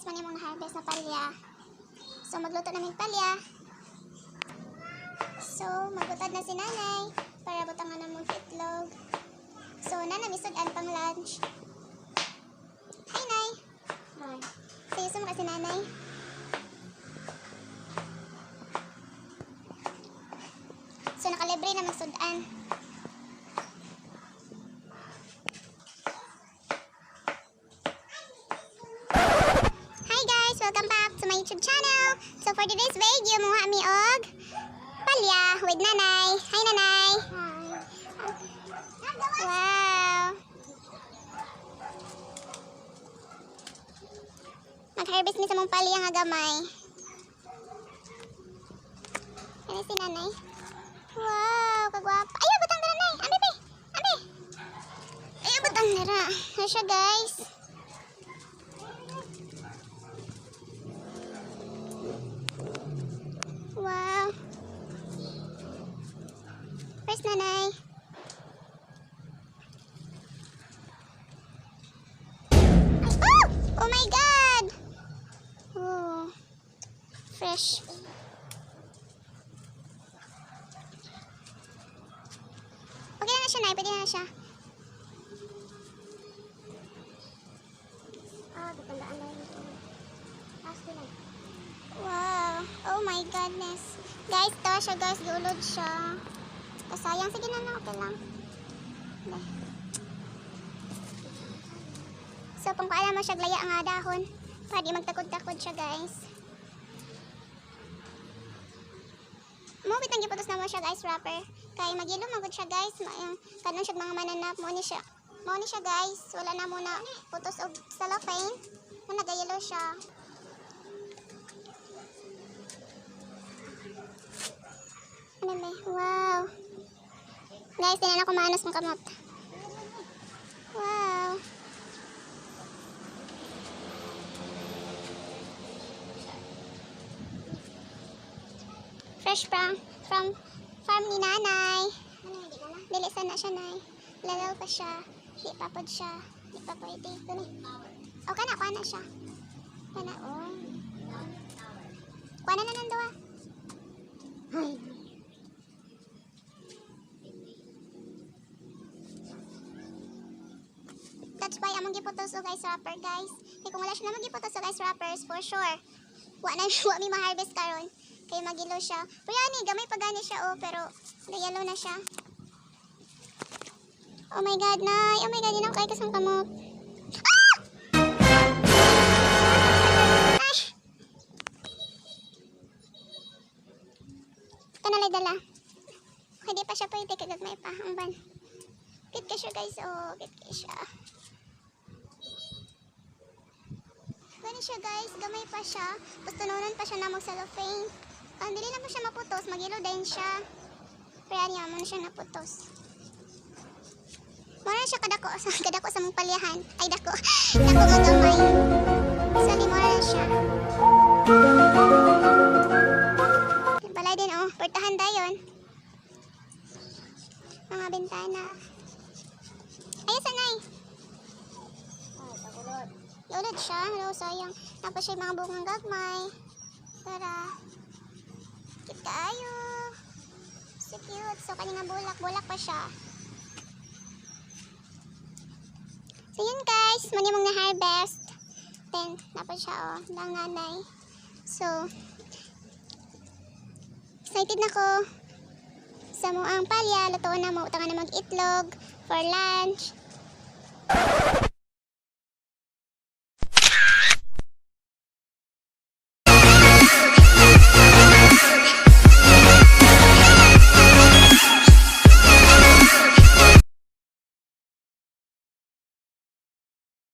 guys, mani mong harvest na palya. So magluto namin palya. So magbutad na si nanay para butangan na mong itlog. So nana misudan pang lunch. Hi nay. Hi. Sayo mo kasi nanay. So nakalibre na magsudan. YouTube channel. So for today's video, mga mi og palya with nanay. Hi nanay! Wow! Mag-harvest mi sa mong palya nga gamay. Ano si nanay? Wow! Kagwapa. Ayaw, butang dara nay! Ambi! Ambi! Ayaw, butang dara. Ano siya guys? Wow! First nanay. Ay, oh! Oh my God! Oh. Fresh. Okay na na siya, Nay. Pwede na na siya. Ah, tatandaan na ito. Lang. Wow. Oh my goodness. Guys, tawa siya guys. Giulod siya. Kasayang. Sige na lang. Okay lang. So, pang paalam mo siya glaya nga dahon. Para magtakod-takod siya guys. Mubit ang giputos na mo siya guys, wrapper. Kaya magilo magod siya guys. Yung kanon siya mga mananap mo ni siya. Mo ni siya guys. Wala na muna putos og cellophane. Na nagayelo siya. Ano may? Wow. Guys, di na ako manos ng kamot. Wow. Fresh from, from farm ni nanay. Ano, hindi ka na? Dili sana siya nay. Lalaw pa siya. Di pa pod siya. Di pa pwede. Ito na. O kana, kuha na siya. Kana, oh. Kuha na na nandawa. That's why among giputos og guys wrapper guys. Kay kung wala siya namang giputos og guys wrappers for sure. Wa na wa mi ma-harvest karon. Kay magilo siya. Pero yani gamay pa gani siya oh pero yellow na siya. Oh my god, nay. Oh my god, ang kay kasang kamot. Ah! Ay! Kanalay dala. Hindi pa siya pwede kagagmay pa. Ang ban. Kit ka siya guys. Oh, kit ka siya. Siya guys, gamay pa siya. Tapos tununan pa siya na mag-cellophane. Ang dili na po siya maputos, magilo din siya. Pero yan yaman siya naputos. Mura siya kadako sa kadako sa mong palyahan. Ay dako. Dako nga gamay. So na siya. Balay din oh, portahan dayon. Mga bintana. Ayun sanay. Ulit siya. Hello, sayang. Tapos siya yung mga bungang gagmay. Tara. Cute kaayo. So cute. So, kanina bulak. Bulak pa siya. So, yun guys. Mani mong na-harvest. Then, napos siya, oh. Lang nanay. So, excited na ko. Sa mo ang palya. Lutuan na mo. Utangan na mag-itlog. For lunch.